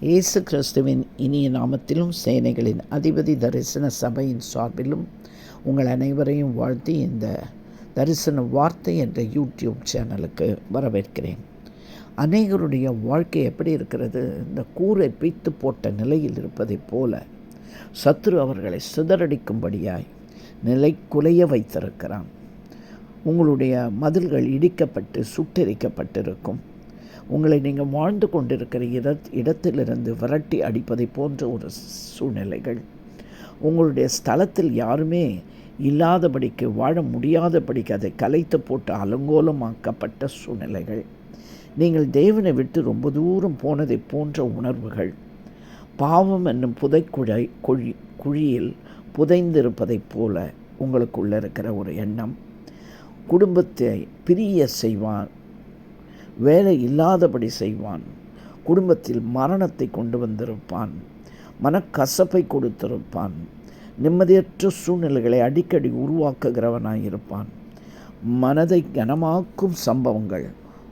இயேசு கிறிஸ்துவின் இனிய நாமத்திலும் சேனைகளின் அதிபதி தரிசன சபையின் சார்பிலும் உங்கள் அனைவரையும் வாழ்த்தி இந்த தரிசன வார்த்தை என்ற யூடியூப் சேனலுக்கு வரவேற்கிறேன். அநேகருடைய வாழ்க்கை எப்படி இருக்கிறது? இந்த கூரை பீத்து போட்ட நிலையில் இருப்பதைப் போல சத்ரு அவர்களை சிதறடிக்கும்படியாய் நிலை குலைய வைத்திருக்கிறான். உங்களுடைய மதில்கள் இடிக்கப்பட்டு சுட்டெரிக்கப்பட்டிருக்கும். உங்களை நீங்கள் வாழ்ந்து கொண்டிருக்கிற இட இடத்திலிருந்து விரட்டி அடிப்பதை போன்ற ஒரு சூழ்நிலைகள். உங்களுடைய ஸ்தலத்தில் யாருமே இல்லாதபடிக்கு வாழ முடியாதபடிக்கு அதை கலைத்து போட்டு அலங்கோலமாக்கப்பட்ட சூழ்நிலைகள். நீங்கள் தேவனை விட்டு ரொம்ப தூரம் போனதை போன்ற உணர்வுகள். பாவம் என்னும் புதைக்குழை குழி குழியில் புதைந்திருப்பதைப் போல உங்களுக்குள்ளே இருக்கிற ஒரு எண்ணம். குடும்பத்தை பிரிய செய்வான் வேலை இல்லாதபடி செய்வான். குடும்பத்தில் மரணத்தை கொண்டு வந்திருப்பான். மனக்கசப்பை கொடுத்திருப்பான். நிம்மதியற்ற சூழ்நிலைகளை அடிக்கடி உருவாக்குகிறவனாய் இருப்பான். மனதை கனமாக்கும் சம்பவங்கள்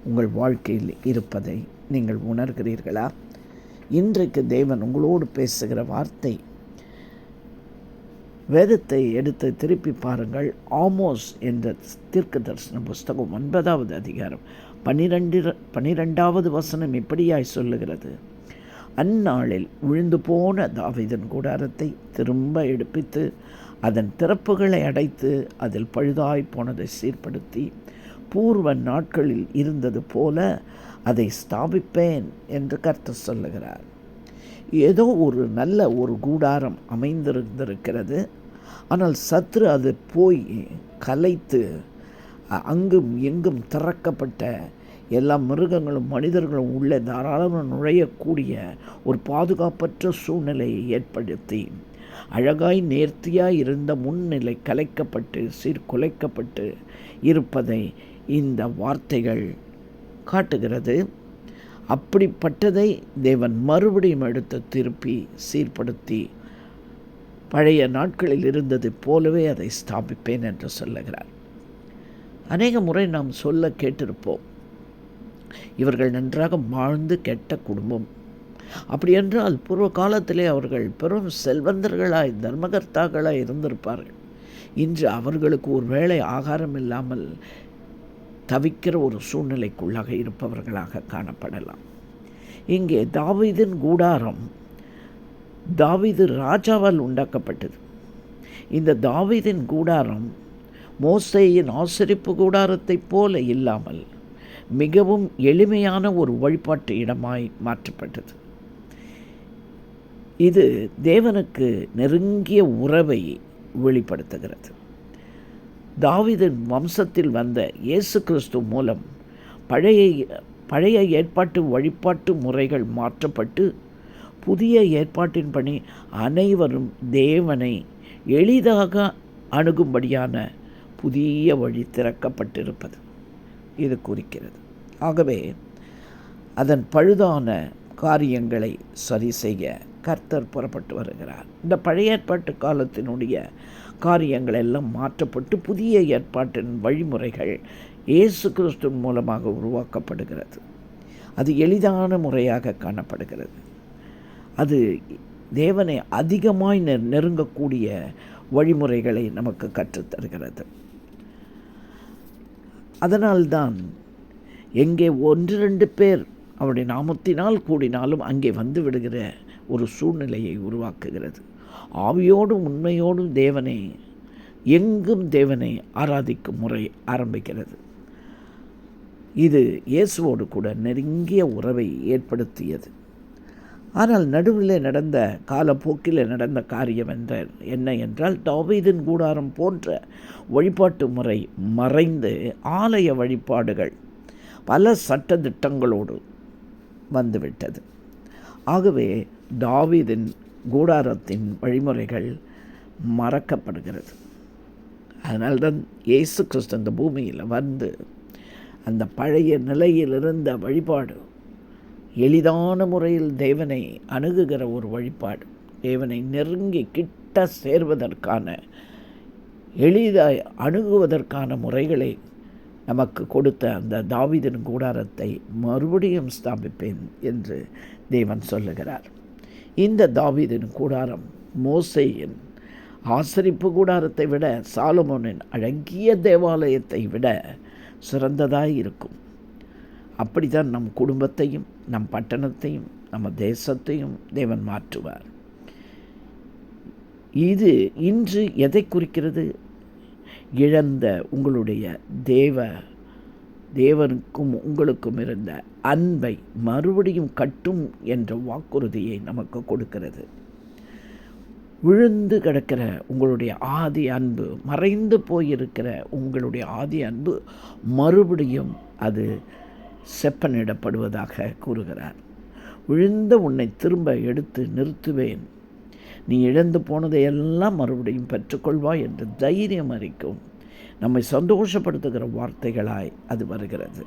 உங்கள் வாழ்க்கையில் இருப்பதை நீங்கள் உணர்கிறீர்களா? இன்றைக்கு தேவன் உங்களோடு பேசுகிற வார்த்தை வேதத்தை எடுத்து திருப்பி பாருங்கள். ஆமோஸ் என்ற தீர்க்க தரிசன புஸ்தகம் ஒன்பதாவது அதிகாரம் பனிரெண்டு பனிரெண்டாவது வசனம் இப்படியாய் சொல்லுகிறது? அந்நாளில் விழுந்து போன தாவிதன் கூடாரத்தை திரும்ப எடுப்பித்து அதன் திறப்புகளை அடைத்து அதில் பழுதாய் போனதை சீர்படுத்தி பூர்வ நாட்களில் இருந்தது போல அதை ஸ்தாபிப்பேன் என்று கருத்து சொல்லுகிறார். ஏதோ ஒரு நல்ல ஒரு கூடாரம் அமைந்திருந்திருக்கிறது. ஆனால் சத்ரு அது போய் கலைத்து அங்கும் எங்கும் திறக்கப்பட்ட எல்லா மிருகங்களும் மனிதர்களும் உள்ளே தாராளமாக நுழையக்கூடிய ஒரு பாதுகாப்பற்ற சூழ்நிலையை ஏற்படுத்தி அழகாய் நேர்த்தியாக இருந்த முன்னிலை கலைக்கப்பட்டு சீர்குலைக்கப்பட்டு இருப்பதை இந்த வார்த்தைகள் காட்டுகிறது. அப்படிப்பட்டதை தேவன் மறுபடியும் எடுத்து திருப்பி சீர்படுத்தி பழைய நாட்களில் இருந்தது போலவே அதை ஸ்தாபிப்பேன் என்று சொல்லுகிறார். அநேக முறை நாம் சொல்ல கேட்டிருப்போம். இவர்கள் நன்றாக வாழ்ந்து கெட்ட குடும்பம். அப்படியென்றால் பூர்வ காலத்திலே அவர்கள் பெரும் செல்வந்தர்களாய் தர்மகர்த்தாக்களாய் இருந்திருப்பார்கள். இன்று அவர்களுக்கு ஒரு வேளை ஆகாரம் இல்லாமல் தவிக்கிற ஒரு சூழ்நிலைக்குள்ளாக இருப்பவர்களாக காணப்படலாம். இங்கே தாவீதின் கூடாரம் தாவீது ராஜாவால் உண்டாக்கப்பட்டது. இந்த தாவீதின் கூடாரம் மோசையின் ஆசரிப்பு கூடாரத்தைப் போல இல்லாமல் மிகவும் எளிமையான ஒரு வழிபாட்டு இடமாய் மாற்றப்பட்டது. இது தேவனுக்கு நெருங்கிய உறவை வெளிப்படுத்துகிறது. தாவிதன் வம்சத்தில் வந்த இயேசு கிறிஸ்து மூலம் பழைய பழைய ஏற்பாட்டு வழிபாட்டு முறைகள் மாற்றப்பட்டு புதிய ஏற்பாட்டின் பணி அனைவரும் தேவனை எளிதாக அணுகும்படியான புதிய வழி திறக்கப்பட்டிருப்பது. இது குறிக்கிறது. ஆகவே அதன் பழுதான காரியங்களை சரி செய்ய கர்த்தர் புறப்பட்டு வருகிறார். இந்த பழைய ஏற்பாட்டு காலத்தினுடைய காரியங்கள் எல்லாம் மாற்றப்பட்டு புதிய ஏற்பாட்டின் வழிமுறைகள் இயேசு கிறிஸ்துவின் மூலமாக உருவாக்கப்படுகிறது. அது எளிதான முறையாக காணப்படுகிறது. அது தேவனை அதிகமாய் நெருங்கக்கூடிய வழிமுறைகளை நமக்கு கற்றுத்தருகிறது. அதனால்தான் எங்கே ஒன்று ரெண்டு பேர் அவருடைய நாமத்தினால் கூடினாலும் அங்கே வந்து விடுகிற ஒரு சூழ்நிலையை உருவாக்குகிறது. ஆவியோடும் உண்மையோடும் தேவனை எங்கும் தேவனை ஆராதிக்கும் முறை ஆரம்பிக்கிறது. இது இயேசுவோடு கூட நெருங்கிய உறவை ஏற்படுத்தியது. ஆனால் நடுவில் நடந்த காலப்போக்கில் நடந்த காரியம் என்ற என்ன என்றால் தாவீதின் கூடாரம் போன்ற வழிபாட்டு முறை மறைந்து ஆலய வழிபாடுகள் பல சட்ட திட்டங்களோடு வந்துவிட்டது. ஆகவே தாவீதின் கூடாரத்தின் வழிமுறைகள் மறக்கப்படுகிறது. அதனால்தான் இயேசு கிறிஸ்து அந்த பூமியில் வந்து அந்த பழைய நிலையிலிருந்த வழிபாடு எளிதான முறையில் தேவனை அணுகுகிற ஒரு வழிபாடு. தேவனை நெருங்கி கிட்ட சேர்வதற்கான எளிதாய் அணுகுவதற்கான முறைகளை நமக்கு கொடுத்த அந்த தாவிதன் கூடாரத்தை மறுபடியும் ஸ்தாபிப்பேன் என்று தேவன் சொல்லுகிறார். இந்த தாவிதின் கூடாரம் மோசையின் ஆசரிப்பு கூடாரத்தை விட சாலமோனின் அழகிய தேவாலயத்தை விட சிறந்ததாக இருக்கும். அப்படித்தான் நம் குடும்பத்தையும் நம் பட்டணத்தையும் நம்ம தேசத்தையும் தேவன் மாற்றுவார். இது இன்று எதை குறிக்கிறது? இழந்த உங்களுடைய தேவ தேவனுக்கும் உங்களுக்கும் இருந்த அன்பை மறுபடியும் கட்டும் என்ற வாக்குறுதியை நமக்கு கொடுக்கிறது. விழுந்து கிடக்கிற உங்களுடைய ஆதி அன்பு மறைந்து போயிருக்கிற உங்களுடைய ஆதி அன்பு மறுபடியும் அது செப்பனிடப்படுவதாக கூறுகிறார். விழுந்த உன்னை திரும்ப எடுத்து நிறுத்துவேன். நீ இழந்து போனதையெல்லாம் மறுபடியும் பெற்றுக்கொள்வாய் என்று தைரியம் அறிக்கும் நம்மை சந்தோஷப்படுத்துகிற வார்த்தைகளாய் அது வருகிறது.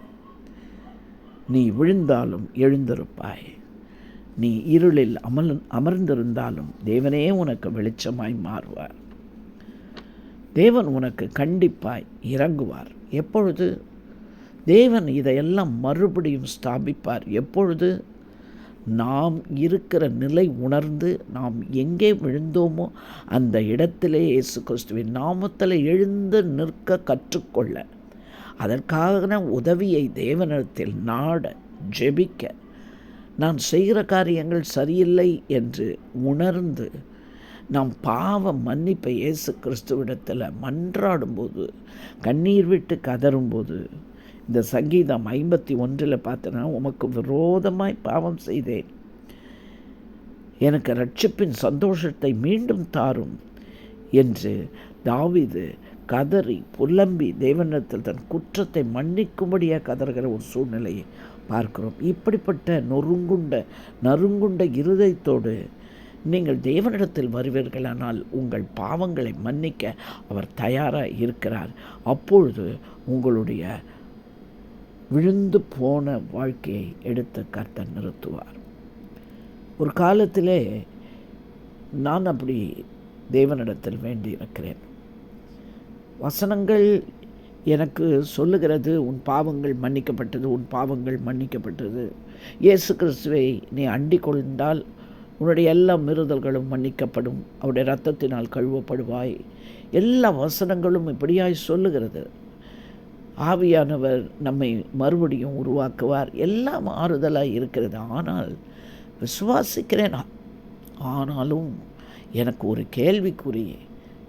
நீ விழுந்தாலும் எழுந்திருப்பாய். நீ இருளில் அமல் அமர்ந்திருந்தாலும் தேவனே உனக்கு வெளிச்சமாய் மாறுவார். தேவன் உனக்கு கண்டிப்பாய் இறங்குவார். எப்பொழுது? தேவன் இதையெல்லாம் மறுபடியும் ஸ்தாபிப்பார். எப்பொழுது? நாம் இருக்கிற நிலை உணர்ந்து நாம் எங்கே விழுந்தோமோ அந்த இடத்திலே இயேசு கிறிஸ்துவின் நாமத்தில் எழுந்து நிற்க கற்றுக்கொள்ள. அதற்கான உதவியை தேவனிடத்தில் நாட ஜெபிக்க நான் செய்கிற காரியங்கள் சரியில்லை என்று உணர்ந்து நாம் பாவ மன்னிப்பை இயேசு கிறிஸ்துவிடத்தில் மன்றாடும்போது கண்ணீர் விட்டு கதரும்போது இந்த சங்கீதம் ஐம்பத்தி ஒன்றில் பார்த்தோன்னா உமக்கு விரோதமாய் பாவம் செய்தேன். எனக்கு ரட்சிப்பின் சந்தோஷத்தை மீண்டும் தாரும் என்று தாவிது கதறி புலம்பி தேவனிடத்தில் தன் குற்றத்தை மன்னிக்கும்படியாக கதறுகிற ஒரு சூழ்நிலையை பார்க்கிறோம். இப்படிப்பட்ட நொறுங்குண்ட நறுங்குண்ட இருதயத்தோடு நீங்கள் தேவனிடத்தில் வருவீர்களானால் உங்கள் பாவங்களை மன்னிக்க அவர் தயாராக இருக்கிறார். அப்பொழுது உங்களுடைய விழுந்து போன வாழ்க்கையை எடுத்து கர்த்தர் நிறுத்துவார். ஒரு காலத்திலே நான் அப்படி தேவனிடத்தில் வேண்டி இருக்கிறேன் வசனங்கள் எனக்கு சொல்லுகிறது உன் பாவங்கள் மன்னிக்கப்பட்டது உன் பாவங்கள் மன்னிக்கப்பட்டது. இயேசு கிறிஸ்துவை நீ அண்டிக் கொண்டால் உன்னுடைய எல்லா மீறுதல்களும் மன்னிக்கப்படும். அவருடைய ரத்தத்தினால் கழுவப்படுவாய். எல்லா வசனங்களும் இப்படியாய் சொல்லுகிறது. ஆவியானவர் நம்மை மறுபடியும் உருவாக்குவார். எல்லாம் ஆறுதலாக இருக்கிறது. ஆனால் விசுவாசிக்கிறேன். ஆனாலும் எனக்கு ஒரு கேள்விக்குறி.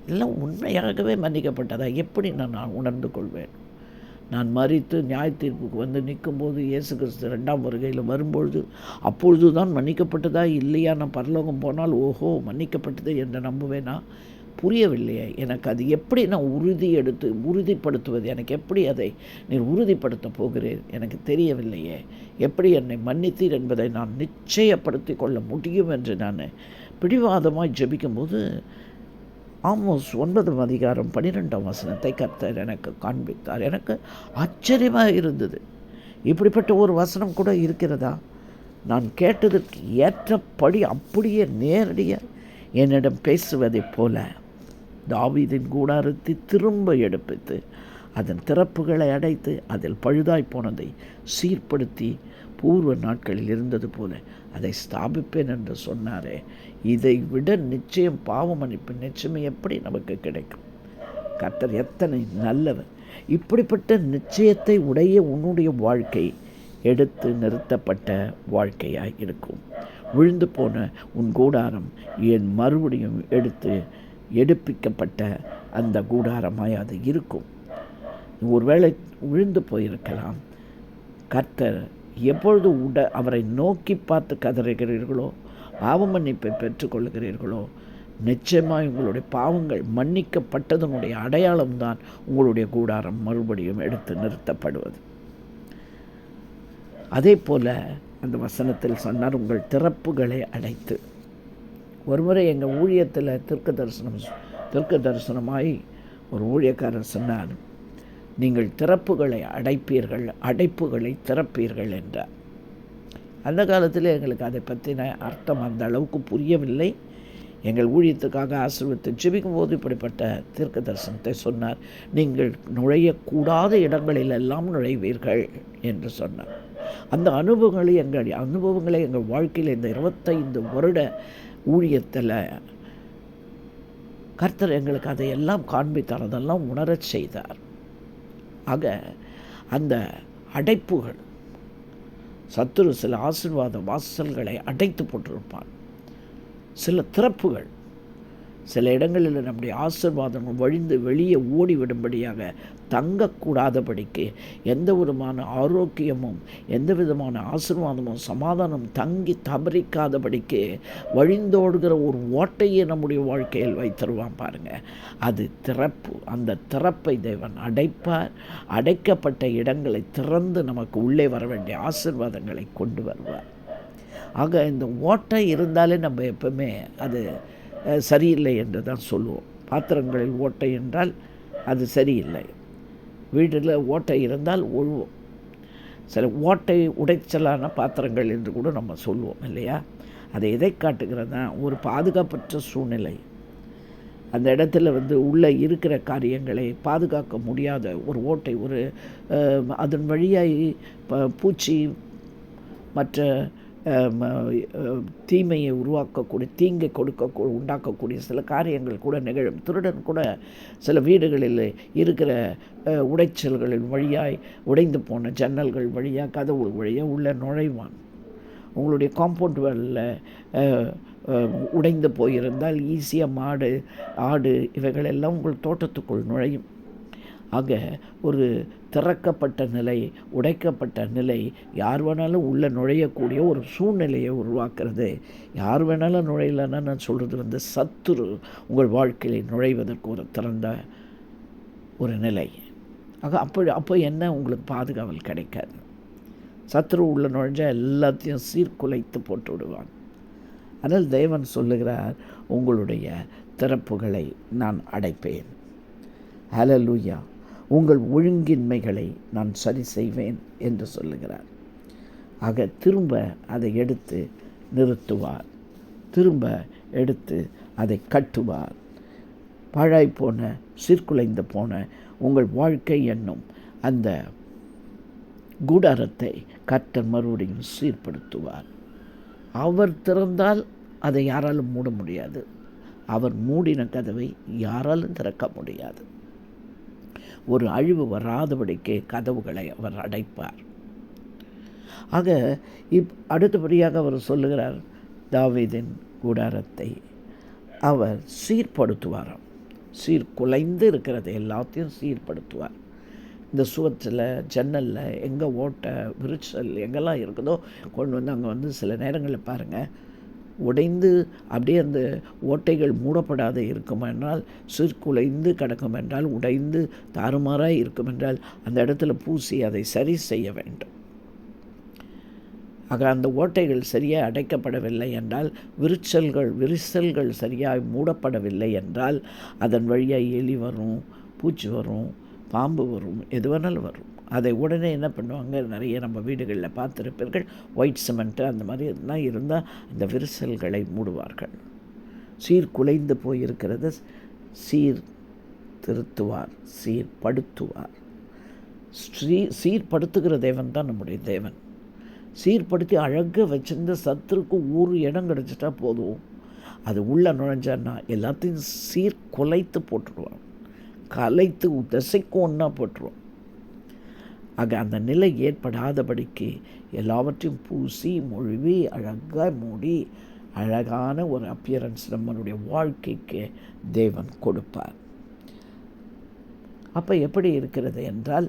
எல்லாம் உண்மையாகவே மன்னிக்கப்பட்டதா? எப்படி நான் நான் உணர்ந்து கொள்வேன்? நான் மறித்து நியாய தீர்ப்புக்கு வந்து நிற்கும்போது இயேசு கிறிஸ்து ரெண்டாம் வருகையில் வரும்பொழுது அப்பொழுது தான் மன்னிக்கப்பட்டதா? இல்லையா? நான் பரலோகம் போனால் ஓஹோ மன்னிக்கப்பட்டது என்று நம்புவேனா? புரியவில்லையே. எனக்கு அது எப்படி நான் உறுதி எடுத்து உறுதிப்படுத்துவது? எனக்கு எப்படி அதை நீர் உறுதிப்படுத்த போகிறேன் எனக்கு தெரியவில்லையே. எப்படி என்னை மன்னித்தீர் என்பதை நான் நிச்சயப்படுத்தி கொள்ள முடியும் என்று நான் பிடிவாதமாய் ஜெபிக்கும்போது ஆமோஸ் ஒன்பதாம் அதிகாரம் பன்னிரெண்டாம் வசனத்தை கர்த்தர் எனக்கு காண்பித்தார். எனக்கு ஆச்சரியமாக இருந்தது. இப்படிப்பட்ட ஒரு வசனம் கூட இருக்கிறதா? நான் கேட்டதற்கு ஏற்றபடி அப்படியே நேரடியாக என்னிடம் பேசுவதைப் போல. தாவீதின் கூடாரத்தை திரும்ப எடுப்பித்து அதன் திறப்புகளை அடைத்து அதில் பழுதாய் போனதை சீர்படுத்தி பூர்வ நாட்களில் இருந்தது போல அதை ஸ்தாபிப்பேன் என்று சொன்னாரே. இதை விட நிச்சயம் பாவம் மன்னிப்பு நிச்சயம் எப்படி நமக்கு கிடைக்கும்? கர்த்தர் எத்தனை நல்லவர். இப்படிப்பட்ட நிச்சயத்தை உடைய உன்னுடைய வாழ்க்கை எடுத்து நிறுத்தப்பட்ட வாழ்க்கையாக இருக்கும். விழுந்து போன உன் கூடாரம் என் மறுபடியும் எடுத்து எடுப்பிக்கப்பட்ட அந்த கூடாரமாய் அது இருக்கும். ஒருவேளை விழுந்து போயிருக்கலாம். கர்த்தர் எப்பொழுது உட அவரை நோக்கி பார்த்து கதறுகிறீர்களோ பாவ மன்னிப்பை பெற்றுக்கொள்கிறீர்களோ நிச்சயமாக உங்களுடைய பாவங்கள் மன்னிக்கப்பட்டதனுடைய அடையாளம்தான் உங்களுடைய கூடாரம் மறுபடியும் எடுத்து நிறுத்தப்படுவது. அதே போல் அந்த வசனத்தில் சொன்னார் உங்கள் திறப்புகளை அடைத்து. ஒருமுறை எங்கள் ஊழியத்தில் தெற்கு தரிசனம் தெற்கு தரிசனமாய் ஒரு ஊழியக்காரர் சொன்னார் நீங்கள் திறப்புகளை அடைப்பீர்கள் அடைப்புகளை திறப்பீர்கள் என்றார். அந்த காலத்தில் எங்களுக்கு அதை பற்றின அர்த்தம் அந்த அளவுக்கு புரியவில்லை. எங்கள் ஊழியத்துக்காக ஆசிர்வத்தை ஜெபிக்கும் போது இப்படிப்பட்ட தீர்க்க தரிசனத்தை சொன்னார். நீங்கள் நுழையக்கூடாத இடங்களில் எல்லாம் நுழைவீர்கள் என்று சொன்னார். அந்த அனுபவங்களை எங்கள் அனுபவங்களை எங்கள் வாழ்க்கையில் இந்த இருபத்தைந்து வருட ஊழியத்தில் கர்த்தர் எங்களுக்கு அதையெல்லாம் காண்பித்தார் அதெல்லாம் உணரச் செய்தார். ஆக அந்த அடைப்புகள் சத்துரு சில ஆசிர்வாத வாசல்களை அடைத்து போட்டிருப்பான் சில திறப்புகள் சில இடங்களில் நம்முடைய ஆசிர்வாதங்கள் வழிந்து வெளியே ஓடிவிடும்படியாக தங்கக்கூடாதபடிக்கு எந்த விதமான ஆரோக்கியமும் எந்த விதமான ஆசீர்வாதமும் சமாதானம் தங்கி தபரிக்காதபடிக்கு வழிந்தோடுகிற ஒரு ஓட்டையை நம்முடைய வாழ்க்கையில் வைத்தருவான் பாருங்கள் அது திறப்பு. அந்த திறப்பை தேவன் அடைப்பார். அடைக்கப்பட்ட இடங்களை திறந்து நமக்கு உள்ளே வர வேண்டிய ஆசிர்வாதங்களை கொண்டு வருவார். ஆக இந்த ஓட்டை இருந்தாலே நம்ம எப்பவுமே அது சரியில்லை என்று தான் சொல்லுவோம். பாத்திரங்களில் ஓட்டை என்றால் அது சரியில்லை. வீட்டில் ஓட்டை இருந்தால் ஒழுவோம் சில ஓட்டை உடைச்சலான பாத்திரங்கள் என்று கூட நம்ம சொல்லுவோம் இல்லையா? அதை எதை காட்டுகிறது தான் ஒரு பாதுகாப்பற்ற சூழ்நிலை. அந்த இடத்துல வந்து உள்ளே இருக்கிற காரியங்களை பாதுகாக்க முடியாத ஒரு ஓட்டை ஒரு அதன் வழியாகி பூச்சி மற்ற தீமையை உருவாக்கக்கூடிய தீங்கை கொடுக்க உண்டாக்கக்கூடிய சில காரியங்கள் கூட நிகழும். திருடன் கூட சில வீடுகளில் இருக்கிற உடைச்சல்களின் வழியாய் உடைந்து போன ஜன்னல்கள் வழியாக கதவு வழியாக உள்ளே நுழைவான். உங்களுடைய காம்பவுண்ட் வேலில் உடைந்து போயிருந்தால் ஈஸியாக மாடு ஆடு இவைகளெல்லாம் உங்கள் தோட்டத்துக்குள் நுழையும். ஆக ஒரு திறக்கப்பட்ட நிலை உடைக்கப்பட்ட நிலை யார் வேணாலும் உள்ளே நுழையக்கூடிய ஒரு சூழ்நிலையை உருவாக்குறது. யார் வேணாலும் நுழையலன்னா நான் சொல்கிறது வந்து சத்துரு உங்கள் வாழ்க்கையில் நுழைவதற்கு ஒரு திறந்த ஒரு நிலை. ஆக அப்போ அப்போ என்ன உங்களுக்கு பாதுகாவல் கிடைக்காது. சத்ரு உள்ளே நுழைஞ்சால் எல்லாத்தையும் சீர்குலைத்து போட்டு விடுவான். அதனால் தேவன் சொல்லுகிறார் உங்களுடைய திறப்புகளை நான் அடைப்பேன். ஹலலூயா உங்கள் ஒழுங்கின்மைகளை நான் சரி செய்வேன் என்று சொல்லுகிறார். ஆக திரும்ப அதை எடுத்து நிறுத்துவார். திரும்ப எடுத்து அதை கட்டுவார். பழாய் போன சீர்குலைந்து போன உங்கள் வாழ்க்கை என்னும் அந்த கூடாரத்தை கர்த்தர் மறுபடியும் சீர்படுத்துவார். அவர் திறந்தால் அதை யாராலும் மூட முடியாது. அவர் மூடின கதவை யாராலும் திறக்க முடியாது. ஒரு அழிவு வராதபடிக்கு கதவுகளை அவர் அடைப்பார். ஆக இப் அடுத்தபடியாக அவர் சொல்லுகிறார் தாவீதின் கூடாரத்தை அவர் சீர்படுத்துவாராம். சீர்குலைந்து இருக்கிறதை எல்லாத்தையும் சீர்படுத்துவார். இந்த சுவற்றில் ஜன்னலில் எங்கே ஓட்டை விரிச்சல் எங்கெல்லாம் இருக்குதோ கொண்டு வந்து அங்கே வந்து சில நேரங்களில் பாருங்கள் உடைந்து அப்படியே அந்த ஓட்டைகள் மூடப்படாத இருக்கும் என்றால் சிற்குலைந்து கிடக்கும் என்றால் உடைந்து தாறுமாறாக இருக்கும் என்றால் அந்த இடத்துல பூசி அதை சரி செய்ய வேண்டும். ஆக அந்த ஓட்டைகள் சரியாக அடைக்கப்படவில்லை என்றால் விரிச்சல்கள் விரிசல்கள் சரியாக மூடப்படவில்லை என்றால் அதன் வழியாக எலி வரும் பூச்சி வரும் பாம்பு வரும் எது வேணாலும் வரும். அதை உடனே என்ன பண்ணுவாங்க? நிறைய நம்ம வீடுகளில் பார்த்துருப்பீர்கள் ஒயிட் சிமெண்ட்டு அந்த மாதிரி எதுனா இருந்தால் அந்த விரிசல்களை மூடுவார்கள். சீர் குலைந்து போயிருக்கிறது. சீர் திருத்துவார் சீர்படுத்துவார் ஸ்ரீ சீர்படுத்துகிற தேவன் தான் நம்முடைய தேவன். சீர்படுத்தி அழகாக வச்சிருந்த சத்துருக்கு ஒரு இடம் கிடச்சிட்டா போதும். அது உள்ளே நுழைஞ்சான்னா எல்லாத்தையும் சீர் குலைத்து போட்டுடுவான் கலைத்து திசைக்கும் ஒன்றா போட்டுருவோம் ஆக அந்த நிலை ஏற்படாதபடிக்கு எல்லாவற்றையும் பூசி மொழிவி அழகாக மூடி அழகான ஒரு அப்பியரன்ஸ் நம்மளுடைய வாழ்க்கைக்கு தேவன் கொடுப்பார். அப்போ எப்படி இருக்கிறது என்றால்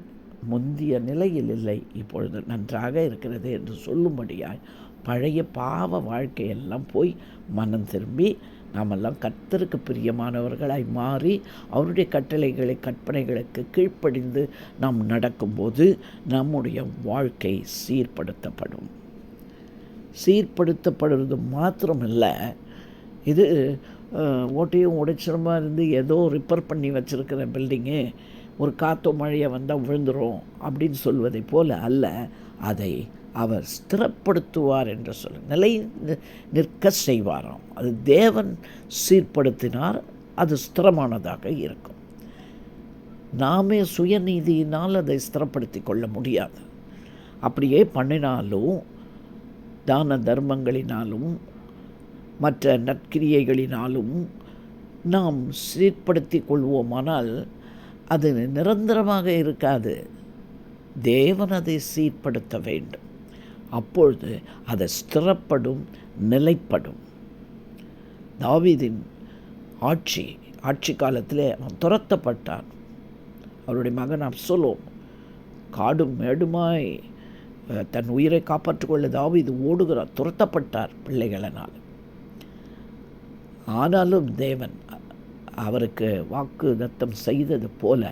முந்திய நிலையில் இல்லை இப்பொழுது நன்றாக இருக்கிறது என்று சொல்லும்படியாய் பழைய பாவ வாழ்க்கையெல்லாம் போய் மனம் திரும்பி நாமெல்லாம் கர்த்தருக்கு பிரியமானவர்களாய் மாறி அவருடைய கட்டளைகளை கற்பனைகளுக்கு கீழ்ப்படிந்து நாம் நடக்கும்போது நம்முடைய வாழ்க்கை சீர்படுத்தப்படும். சீர்படுத்தப்படுறது மாத்திரமில்ல இது ஓட்டையும் உடைச்சிரமாக இருந்து ஏதோ ரிப்பேர் பண்ணி வச்சுருக்கிற பில்டிங்கு ஒரு காற்றோ மழையை வந்தால் விழுந்துடும் அப்படின்னு சொல்வதை போல் அல்ல அதை அவர் ஸ்திரப்படுத்துவார் என்று சொல்ல நிலை நிற்க செய்வாராம். அது தேவன் சீர்படுத்தினார் அது ஸ்திரமானதாக இருக்கும். நாமே சுயநீதியினால் அதை ஸ்திரப்படுத்தி கொள்ள முடியாது. அப்படியே பண்ணினாலும் தான தர்மங்களினாலும் மற்ற நற்கிரியைகளினாலும் நாம் சீர்படுத்தி கொள்வோமானால் அது நிரந்தரமாக இருக்காது. தேவன் அதை சீர்படுத்த வேண்டும். அப்பொழுது அது ஸ்திரப்படும் நிலைப்படும். தாவீதின் ஆட்சி ஆட்சி காலத்திலே அவன் துரத்தப்பட்டான். அவருடைய மகன் அப்சலோம் காடும் மேடுமாய் தன் உயிரை காப்பாற்றிக்கொள்ள தாவீது ஓடுகிறார் துரத்தப்பட்டார் பிள்ளைகளினால். ஆனாலும் தேவன் அவருக்கு வாக்கு தத்தம் செய்தது போல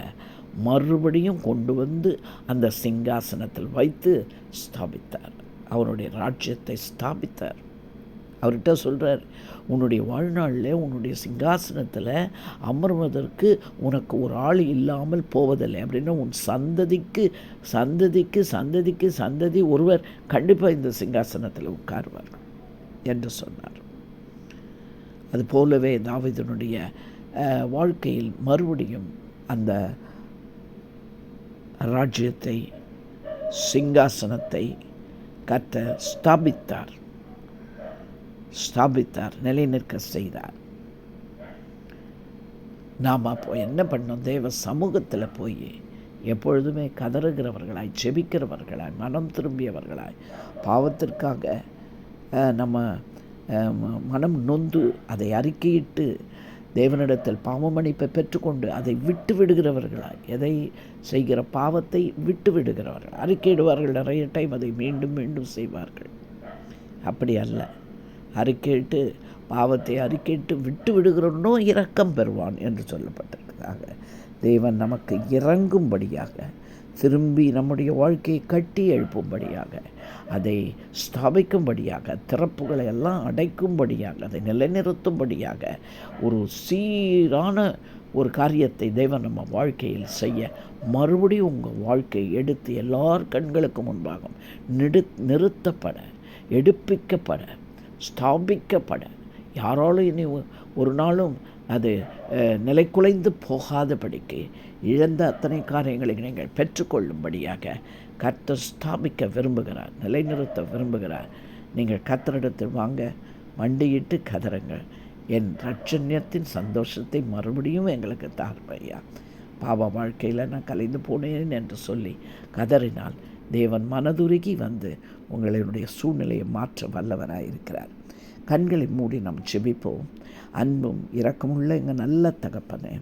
மறுபடியும் கொண்டு வந்து அந்த சிங்காசனத்தில் வைத்து ஸ்தாபித்தார். அவருடைய ராஜ்யத்தை ஸ்தாபித்தார். அவர்கிட்ட சொல்கிறார் உன்னுடைய வாழ்நாளில் உன்னுடைய சிங்காசனத்தில் அமர்வதற்கு உனக்கு ஒரு ஆள் இல்லாமல் போவதில்லை அப்படின்னா உன் சந்ததிக்கு சந்ததிக்கு சந்ததிக்கு சந்ததி ஒருவர் கண்டிப்பாக இந்த சிங்காசனத்தில் உட்காருவார் என்று சொன்னார். அது போலவே தாவிதனுடைய வாழ்க்கையில் மறுபடியும் அந்த ராஜ்யத்தை சிங்காசனத்தை கத்த ஸ்தாபித்தார். ஸ்தாபித்தார் நிலைநிற்க செய்தார். நாம் அப்போ என்ன பண்ணோம்? தேவ சமூகத்தில் போய் எப்பொழுதுமே கதறுகிறவர்களாய் ஜெபிக்கிறவர்களாய் மனம் திரும்பியவர்களாய் பாவத்திற்காக நம்ம ம- மனம் நொந்து அதை அறிக்கையிட்டு தேவனிடத்தில் பாவமன்னிப்பை பெற்றுக்கொண்டு அதை விட்டு விடுகிறவர்களாய் எதை செய்கிற பாவத்தை விட்டு விடுகிறவர்கள். அறிக்கையிடுவார்கள் நிறைய டைம் அதை மீண்டும் மீண்டும் செய்வார்கள். அப்படி அல்ல. அறிக்கையிட்டு பாவத்தை அறிக்கையிட்டு விட்டு விடுகிறவனோ இரக்கம் பெறுவான் என்று சொல்லப்பட்டிருக்கிறாங்க தேவன் நமக்கு இறங்கும்படியாக திரும்பி நம்முடைய வாழ்க்கையை கட்டி எழுப்பும்படியாக அதை ஸ்தாபிக்கும்படியாக திறப்புகளை எல்லாம் அடைக்கும்படியாக அதை நிலைநிறுத்தும்படியாக ஒரு சீரான ஒரு காரியத்தை தேவன் நம்ம வாழ்க்கையில் செய்ய மறுபடியும் உங்கள் வாழ்க்கையை எடுத்து எல்லார் கண்களுக்கும் முன்பாகும் நிடு நிறுத்தப்பட எடுப்பிக்கப்பட ஸ்தாபிக்கப்பட. யாராலும் இனி ஒரு நாளும் அது நிலைக்குலைந்து போகாதபடிக்கு இழந்த அத்தனை காரியங்களை நீங்கள் பெற்றுக்கொள்ளும்படியாக கர்த்தர் ஸ்தாபிக்க விரும்புகிறார் நிலைநிறுத்த விரும்புகிறார். நீங்கள் கத்தரிடத்தில் வாங்க மண்டியிட்டு கதறுங்கள். என் ரட்சண்யத்தின் சந்தோஷத்தை மறுபடியும் எங்களுக்கு தார்மையா பாவ வாழ்க்கையில் நான் கலைந்து போனேன் என்று சொல்லி கதறினால் தேவன் மனதுருகி வந்து உங்களுடைய சூழ்நிலையை மாற்ற வல்லவராக இருக்கிறார். கண்களை மூடி நாம் செபிப்போம். அன்பும் இரக்கமுள்ள எங்கள் நல்ல தகப்பனே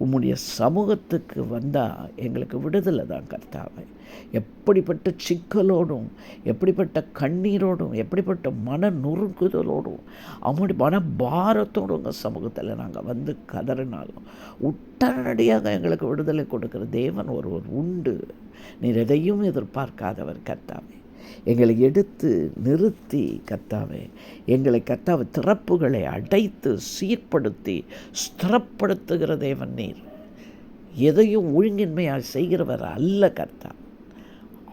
உம்முடைய சமூகத்துக்கு வந்தால் எங்களுக்கு விடுதலை தான் கர்த்தாவை. எப்படிப்பட்ட சிக்கலோடும் எப்படிப்பட்ட கண்ணீரோடும் எப்படிப்பட்ட மன நொறுக்குதலோடும் அவனுடைய மன பாரத்தோடும் உங்கள் சமூகத்தில் நாங்கள் வந்து கதறினாலும் உடனடியாக எங்களுக்கு விடுதலை கொடுக்குற தேவன் ஒருவர் உண்டு. நீர் எதையும் எதிர்பார்க்காதவர் கர்த்தாவை. எங்களை எடுத்து நிறுத்தி கத்தாவே எங்களை கர்த்தாவே திறப்புகளை அடைத்து சீர்படுத்தி ஸ்திரப்படுத்துகிற தேவன் நீர். எதையும் ஒழுங்கின்மையாக செய்கிறவர் அல்ல கர்த்தா.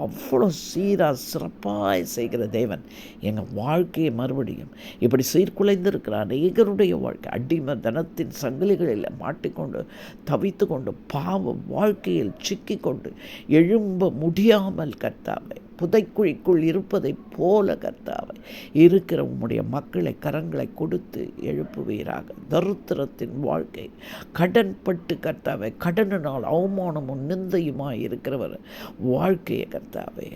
அவ்வளோ சீராக சிறப்பாய் செய்கிற தேவன் எங்கள் வாழ்க்கையை மறுபடியும் இப்படி சீர்குலைந்திருக்கிற அநேகருடைய வாழ்க்கை அடிமை தனத்தின் சங்கிலிகளில் மாட்டிக்கொண்டு தவித்து கொண்டு பாவ வாழ்க்கையில் சிக்கிக்கொண்டு எழும்ப முடியாமல் கர்த்தாவை. புதைக்குழிக்குள் இருப்பதைப் போல கர்த்தாவை இருக்கிற உம்முடைய மக்களை கரங்களை கொடுத்து எழுப்புவீராக. தருத்திரத்தின் வாழ்க்கை கடன்பட்டு கர்த்தாவை கடனினால் அவமானமும் நிந்தையுமாய் இருக்கிறவர் வாழ்க்கையை கர்த்தாவே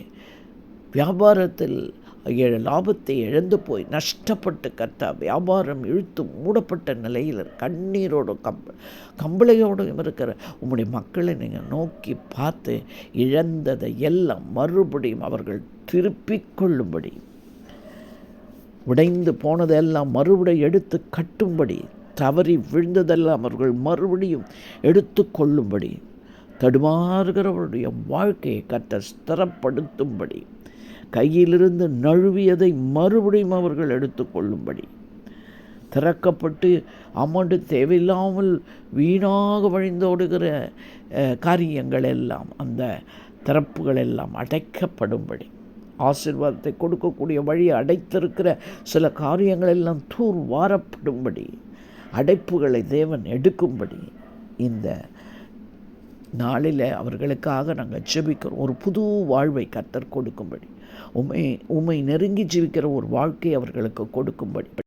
வியாபாரத்தில் லாபத்தை இழந்து போய் நஷ்டப்பட்டு கர்த்தா வியாபாரம் இழுத்து மூடப்பட்ட நிலையில் கண்ணீரோடும் கம்ப கம்பளையோடும் இருக்கிற உங்களுடைய மக்களை நீங்கள் நோக்கி பார்த்து இழந்ததை எல்லாம் மறுபடியும் அவர்கள் திருப்பிக் கொள்ளும்படி. உடைந்து போனதெல்லாம் மறுபடியும் எடுத்து கட்டும்படி. தவறி விழுந்ததெல்லாம் அவர்கள் மறுபடியும் எடுத்து கொள்ளும்படி. தடுமாறுகிறவருடைய வாழ்க்கையை கற்ற ஸ்திரப்படுத்தும்படி. கையிலிருந்து நழுவியதை மறுபடியும் அவர்கள் எடுத்துக்கொள்ளும்படி திறக்கப்பட்டு அமௌண்ட்டு தேவையில்லாமல் வீணாக வழிந்தோடுகிற காரியங்கள் எல்லாம் அந்த திறப்புகள் எல்லாம் அடைக்கப்படும்படி. ஆசிர்வாதத்தை கொடுக்கக்கூடிய வழியை அடைத்திருக்கிற சில காரியங்கள் எல்லாம் தூர் வாரப்படும்படி அடைப்புகளை தேவன் எடுக்கும்படி இந்த நாளில் அவர்களுக்காக நாங்கள் ஜெபிக்கிறோம். ஒரு புது வாழ்வை கத்தர் கொடுக்கும்படி. உண்மை உண்மை நெருங்கி ஜீவிக்கிற ஒரு வாழ்க்கை அவர்களுக்கு கொடுக்கும்படி